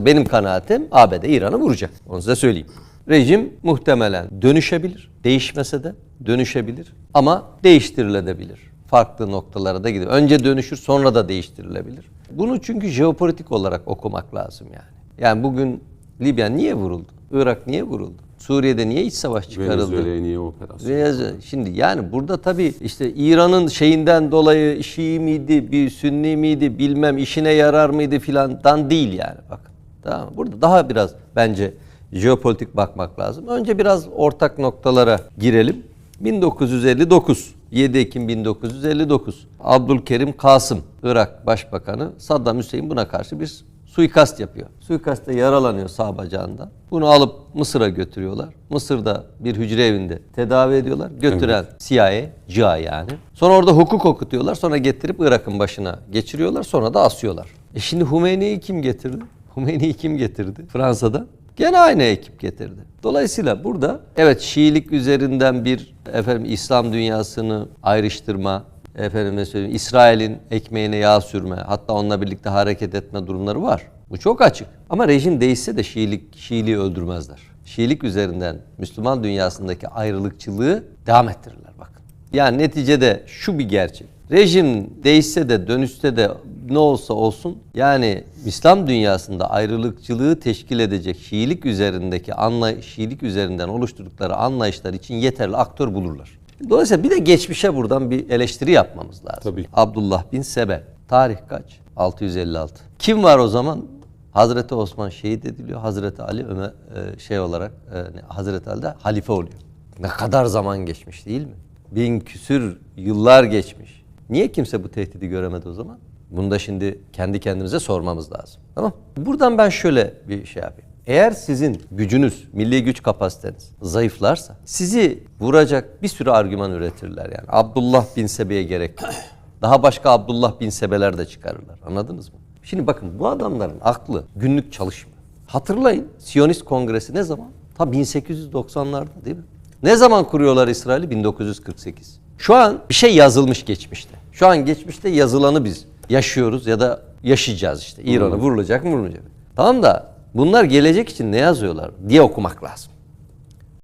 Benim kanaatim ABD İran'ı vuracak. Onu size söyleyeyim. Rejim muhtemelen dönüşebilir. Değişmese de dönüşebilir. Ama değiştirilebilir. Farklı noktalara da gidiyor. Önce dönüşür sonra da değiştirilebilir. Bunu çünkü jeopolitik olarak okumak lazım yani. Yani bugün Libya niye vuruldu? Irak niye vuruldu? Suriye'de niye iç savaş çıkarıldı? Venezuela'ya niye operasyon? Venezuela. Şimdi yani burada tabii işte İran'ın şeyinden dolayı Şii miydi, bir Sünni miydi, bilmem işine yarar mıydı filandan değil yani bakın. Tamam mı? Burada daha biraz bence jeopolitik bakmak lazım. Önce biraz ortak noktalara girelim. 1959 7 Ekim 1959 Abdülkerim Kasım Irak Başbakanı Saddam Hüseyin buna karşı bir suikast yapıyor. Suikastte yaralanıyor sağ bacağında. Bunu alıp Mısır'a götürüyorlar. Mısır'da bir hücre evinde tedavi ediyorlar. Götüren CIA, CIA yani. Sonra orada hukuk okutuyorlar. Sonra getirip Irak'ın başına geçiriyorlar. Sonra da asıyorlar. E şimdi Hümeyni'yi kim getirdi? Hümeyni'yi kim getirdi? Fransa'dan. Gene aynı ekip getirdi. Dolayısıyla burada evet Şiilik üzerinden bir efendim İslam dünyasını ayrıştırma, efendime söyleyeyim İsrail'in ekmeğine yağ sürme, hatta onunla birlikte hareket etme durumları var. Bu çok açık. Ama rejim değişse de Şiilik, Şiiliği öldürmezler. Şiilik üzerinden Müslüman dünyasındaki ayrılıkçılığı devam ettirirler bakın. Yani neticede şu bir gerçek. Rejim değişse de dönüşse de ne olsa olsun yani İslam dünyasında ayrılıkçılığı teşkil edecek Şiilik üzerindeki anlay Şiilik üzerinden oluşturdukları anlayışlar için yeterli aktör bulurlar. Dolayısıyla bir de geçmişe buradan bir eleştiri yapmamız lazım. Tabii. Abdullah bin Sebe. Tarih kaç? 656. Kim var o zaman? Hazreti Osman şehit ediliyor. Hazreti Ali Ömer e, şey olarak e, Hazreti Ali de halife oluyor. Ne kadar zaman geçmiş değil mi? Bin küsür yıllar geçmiş. Niye kimse bu tehdidi göremedi o zaman? Bunu da şimdi kendi kendimize sormamız lazım. Tamam? Buradan ben şöyle bir şey yapayım. Eğer sizin gücünüz, milli güç kapasiteniz zayıflarsa sizi vuracak bir sürü argüman üretirler yani. Abdullah bin Sebe'ye gerek yok. Daha başka Abdullah bin Sebeler de çıkarırlar. Anladınız mı? Şimdi bakın bu adamların aklı günlük çalışmıyor. Hatırlayın Siyonist Kongresi ne zaman? Ta 1890'larda değil mi? Ne zaman kuruyorlar İsrail'i? 1948. Şu an bir şey yazılmış geçmişte. Şu an geçmişte yazılanı biz yaşıyoruz ya da yaşayacağız işte. İran'a vurulacak mı vurulacak mı? Tamam da bunlar gelecek için ne yazıyorlar diye okumak lazım.